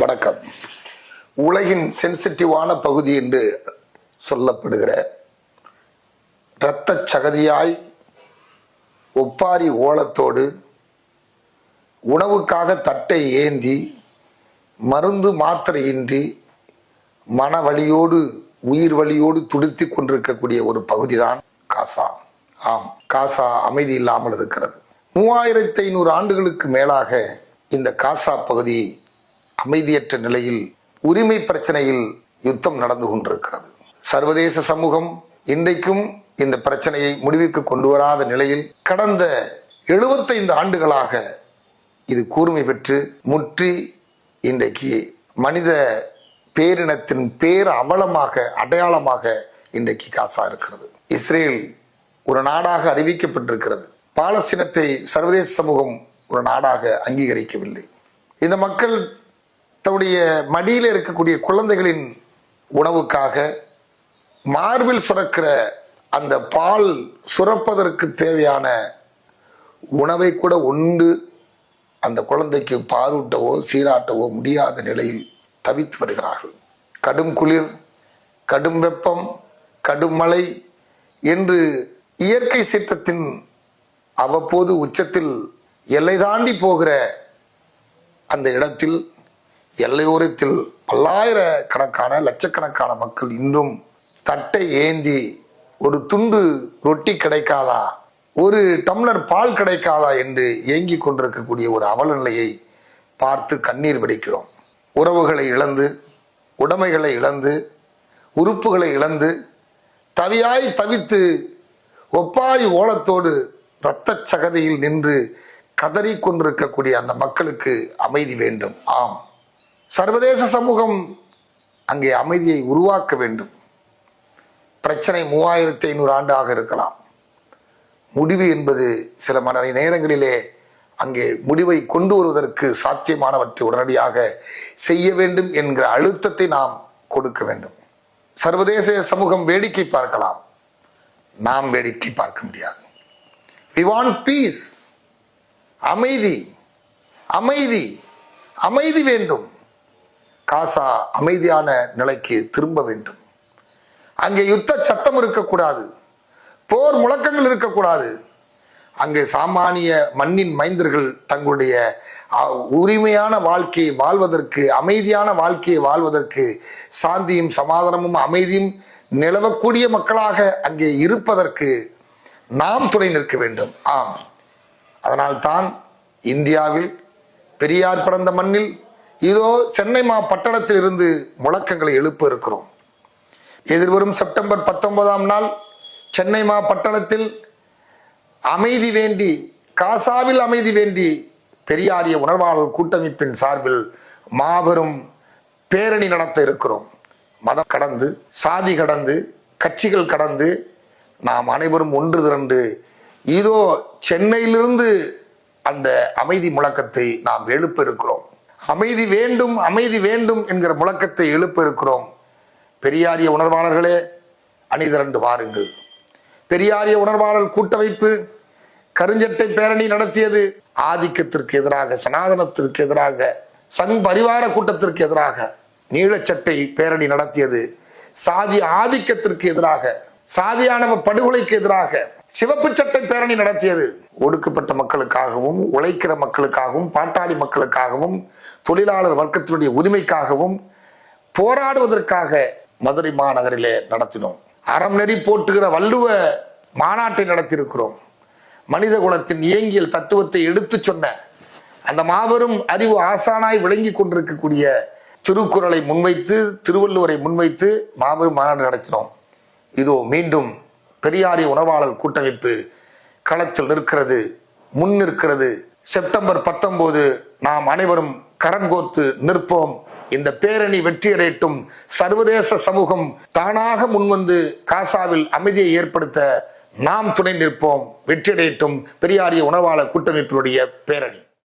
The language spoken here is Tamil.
வணக்கம். உலகின் சென்சிட்டிவான பகுதி என்று சொல்லப்படுகிற இரத்த சகதியாய் ஒப்பாரி ஓலத்தோடு உணவுக்காக தட்டை ஏந்தி மருந்து மாத்திரையின்றி மன வழியோடு உயிர் வழியோடு துடித்து கொண்டிருக்கக்கூடிய ஒரு பகுதிதான் காசா. ஆம் காசா அமைதி இல்லாமல் இருக்கிறது. மூவாயிரத்தி ஐநூறு ஆண்டுகளுக்கு மேலாக இந்த காசா பகுதி அமைதியற்ற நிலையில் உரிமை பிரச்சனையில் யுத்தம் நடந்து கொண்டிருக்கிறது. சர்வதேச சமூகம் இன்றைக்கும் இந்த பிரச்சனையை முடிவுக்கு கொண்டு வராத நிலையில் கடந்த எழுபத்தைந்து ஆண்டுகளாக இது கூர்மை பெற்று முற்றி இன்றைக்கு மனித பேரினத்தின் பேர் அவலமாக அடையாளமாக இன்றைக்கு காசா இருக்கிறது. இஸ்ரேல் ஒரு நாடாக அறிவிக்கப்பட்டிருக்கிறது. பாலஸ்தீனத்தை சர்வதேச சமூகம் ஒரு நாடாக அங்கீகரிக்கவில்லை. இந்த மக்கள் தன்னுடைய மடியில் இருக்கக்கூடிய குழந்தைகளின் உணவுக்காக மார்பில் சுரக்கிற அந்த பால் சுரப்பதற்கு தேவையான உணவை கூட உண்டு. அந்த குழந்தைக்கு பாலூட்டவோ சீராட்டவோ முடியாத நிலையில் தவித்து வருகிறார்கள். கடும் குளிர் கடும் வெப்பம் கடும் மழை என்று இயற்கை சீற்றத்தின் அவ்வப்போது உச்சத்தில் எல்லை தாண்டி போகிற அந்த இடத்தில் எல்லையோரத்தில் பல்லாயிரக்கணக்கான லட்சக்கணக்கான மக்கள் இன்றும் தட்டை ஏந்தி ஒரு துண்டு ரொட்டி கிடைக்காதா? ஒரு டம்ளர் பால் கிடைக்காதா? என்று ஏங்கி கொண்டிருக்கக்கூடிய ஒரு அவல நிலையை பார்த்து கண்ணீர் வெடிக்கிறோம். உறவுகளை இழந்து உடைமைகளை இழந்து உறுப்புகளை இழந்து தவியாய் தவித்து ஒப்பாரி ஓலத்தோடு இரத்த சகதியில் நின்று கதறி கொண்டிருக்கக்கூடிய அந்த மக்களுக்கு அமைதி வேண்டும். ஆம். சர்வதேச சமூகம் அங்கே அமைதியை உருவாக்க வேண்டும். பிரச்சனை மூவாயிரத்தி ஐநூறு ஆண்டாக இருக்கலாம். முடிவு என்பது சில மணி நேரங்களிலே அங்கே முடிவை கொண்டு வருவதற்கு சாத்தியமானவற்றை உடனடியாக செய்ய வேண்டும் என்கிற அழுத்தத்தை நாம் கொடுக்க வேண்டும். சர்வதேச சமூகம் வேடிக்கை பார்க்கலாம். நாம் வேடிக்கை பார்க்க முடியாது. வி வாண்ட் பீஸ் அமைதி. அமைதி. அமைதி வேண்டும். காசா அமைதியான நிலைக்கு திரும்ப வேண்டும். அங்கே யுத்த சத்தம் இருக்கக்கூடாது. போர் முழக்கங்கள் இருக்கக்கூடாது. அங்கே சாமானிய மண்ணின் மைந்தர்கள் தங்களுடைய உரிமையான வாழ்க்கையை வாழ்வதற்கு அமைதியான வாழ்க்கையை வாழ்வதற்கு சாந்தியும் சமாதானமும் அமைதியும் நிலவக்கூடிய மக்களாக அங்கே இருப்பதற்கு நாம் துணை நிற்க வேண்டும். ஆம். அதனால்தான் இந்தியாவில் பெரியார் பிறந்த மண்ணில் இதோ சென்னை மா பட்டணத்தில் இருந்து முழக்கங்களை எழுப்ப இருக்கிறோம். எதிர்வரும் செப்டம்பர் பத்தொன்பதாம் நாள் சென்னை மா பட்டணத்தில் அமைதி வேண்டி காசாவில் அமைதி வேண்டி பெரியாரிய உணர்வாளர் கூட்டமைப்பின் சார்பில் மாபெரும் பேரணி நடத்த இருக்கிறோம். மதம் கடந்து சாதி கடந்து கட்சிகள் கடந்து நாம் அனைவரும் ஒன்று திரண்டு இதோ சென்னையிலிருந்து அந்த அமைதி முழக்கத்தை நாம் எழுப்ப இருக்கிறோம். அமைதி வேண்டும் அமைதி வேண்டும் என்கிற முழக்கத்தை எழுப்ப இருக்கிறோம் பெரியாரிய உணர்வாளர்களே அணிதிரண்டு வாருங்கள். பெரியாரிய உணர்வாளர் கூட்டமைப்பு கருஞ்சட்டை பேரணி நடத்தியது ஆதிக்கத்திற்கு எதிராக சனாதனத்திற்கு எதிராக சங் பரிவார கூட்டத்திற்கு எதிராக நீளச்சட்டை பேரணி நடத்தியது. சாதி ஆதிக்கத்திற்கு எதிராக சாதியானவ படுகொலைக்கு எதிராக சிவப்பு சட்டை பேரணி நடத்தியது. ஒடுக்கப்பட்ட மக்களுக்காகவும் உழைக்கிற மக்களுக்காகவும் பாட்டாளி மக்களுக்காகவும் தொழிலாளர் வர்க்கத்தினுடைய உரிமைக்காகவும் போராடுவதற்காக மதுரை மாநகரிலே நடத்தினோம். அறம் நெறி போட்டுகிற வள்ளுவ மாநாட்டை நடத்தியிருக்கிறோம். மனித குலத்தின் இயங்கியல் தத்துவத்தை எடுத்துச் சொன்ன அந்த மாபெரும் அறிவு ஆசானாய் விளங்கி கொண்டிருக்கக்கூடிய திருக்குறளை முன்வைத்து திருவள்ளுவரை முன்வைத்து மாபெரும் மாநாடு நடத்தினோம். இதோ மீண்டும் பெரியாரிய உணவாளர் கூட்டமைப்பு களத்தில் நிற்கிறது முன் நிற்கிறது. செப்டம்பர் பத்தொன்பது நாம் அனைவரும் கரங்கோத்து நிற்போம். இந்த பேரணி வெற்றியடையட்டும். சர்வதேச சமூகம் தானாக முன்வந்து காசாவில் அமைதியை ஏற்படுத்த நாம் துணை நிற்போம். வெற்றியடையட்டும். பெரியாரிய உணவாளர் கூட்டமைப்பினுடைய பேரணி.